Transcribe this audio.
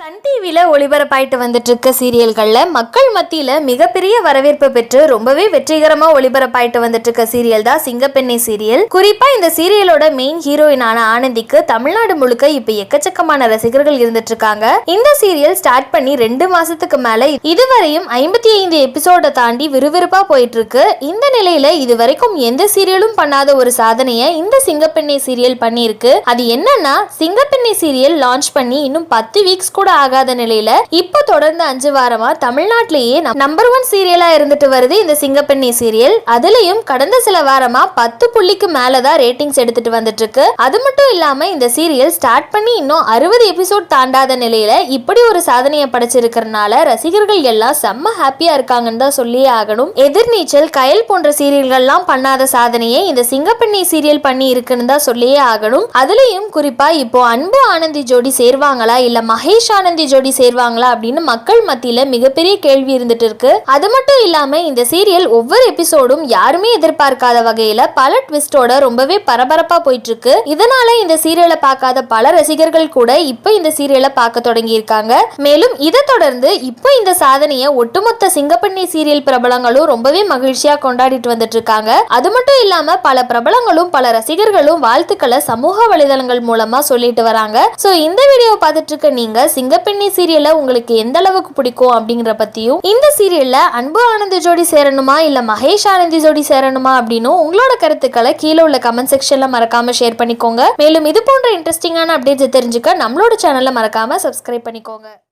Sun டிவியில் ஒளிபரப்பாயிட்டு வந்துட்டு இருக்க சீரியல்களில் மக்கள் மத்தியில் மிகப்பெரிய வரவேற்பு பெற்று ரொம்பவே வெற்றிகரமாக ஒளிபரப்பாயிட்டு வந்துட்டு இருக்க சீரியல் தான் சிங்கப்பெண்ணை சீரியல். குறிப்பாக இந்த சீரியலோட மெயின் ஹீரோயினான ஆனந்திக்கு தமிழ்நாடு முழுக்க இப்போ எக்கச்சக்கமான ரசிகர்கள் இருந்துட்டு இருக்காங்க இந்த சீரியல் ஸ்டார்ட் பண்ணி ரெண்டு மாசத்துக்கு மேல இதுவரையும் ஐம்பத்தி ஐந்து எபிசோட தாண்டி விறுவிறுப்பா போயிட்டு இருக்கு இந்த நிலையில இது வரைக்கும் எந்த சீரியலும் பண்ணாத ஒரு சாதனையை இந்த சிங்கப்பெண்ணை சீரியல் பண்ணியிருக்கு. அது என்னன்னா சிங்கப்பெண்ணை சீரியல் லான்ச் பண்ணி இன்னும் பத்து வீக்ஸ் கூட ஆகாத நிலையில இப்போ தொடர்ந்து அஞ்சு வாரமா தமிழ்நாட்டிலேயே நம்பர் ஒன் சீரியலா இருந்துட்டு வருது இந்த சிங்கப்பெண்ணி சீரியல். அதுலயும் கடந்த சில வாரமா பத்து புள்ளிக்கு மேலதான் ரேட்டிங்ஸ் எடுத்துட்டு வந்துட்டு இருக்கு அது மட்டும் இல்லாம இந்த சீரியல் ஸ்டார்ட் பண்ணி இன்னும் அறுபது எபிசோட் தாண்டாத நிலையில இப்படி ஒரு சாதனையை படைச்சிருக்கிறதுனால ரசிகர்கள் எல்லாம் செம்ம ஹாப்பியா இருக்காங்கன்னு தான் சொல்லியே ஆகணும். எதிர்நீச்சல் கயல் போன்ற சீரியல்கள்லாம் பண்ணாத சாதனையை இந்த சிங்கப்பெண்ணி சீரியல் பண்ணி இருக்குன்னு தான் சொல்லியே ஆகணும். அதுலயும் குறிப்பா இப்போ அன்பு ஆனந்தி ஜோடி சேர்வாங்களா? இல்ல மகேஷ் ஆனந்தி ஜோடி சேர்வாங்களா அப்படின்னு மக்கள் மத்தியில மிகப்பெரிய கேள்வி இருந்துட்டு இருக்கு. அது மட்டும் இல்லாம இந்த சீரியல் ஒவ்வொரு எபிசோடும் யாருமே எதிர்பார்க்காத வகையில பல ட்விஸ்டோட ரொம்பவே பரபரப்பா போயிட்டு இருக்கு. இதனால இந்த சீரியலை பார்க்காத பல ரசிகர்கள் கூட இப்போ இந்த சீரியலை பார்க்க தொடங்கி இருக்காங்க. மேலும் இதை தொடர்ந்து இப்போ இந்த சாதனையை ஒட்டுமொத்த சிங்கப்பண்ணி சீரியல் பிரபலங்களும் ரொம்பவே மகிழ்ச்சியா கொண்டாடிட்டு வந்துட்டு இருக்காங்க. அது மட்டும் இல்லாம பல பிரபலங்களும் பல ரசிகர்களும் வாழ்த்துக்களை சமூக வலைதளங்கள் மூலமா சொல்லிட்டு வராங்க. சோ இந்த வீடியோ பார்த்துட்டு இருக்க நீங்க சிங்கப்பெண்ணி சீரியலை உங்களுக்கு எந்த அளவுக்கு பிடிக்கும் அப்படிங்கிற பத்தியும் இந்த சீரியல்ல அன்பு ஆனந்த் ஜோடி சேரணுமா இல்ல மகேஷ் ஆனந்தி ஜோடி சேரணுமா அப்படின்னு உங்களோட கருத்துக்களை கீழே உள்ள கமெண்ட் செக்ஷன்ல மறக்காம ஷேர் பண்ணிக்கோங்க. மேலும் இது போன்ற இன்ட்ரெஸ்டிங்கான அப்டேட்ஸ் தெரிஞ்சுக்க நம்மளோட சேனலை மறக்காம சப்ஸ்கிரைப் பண்ணிக்கோங்க.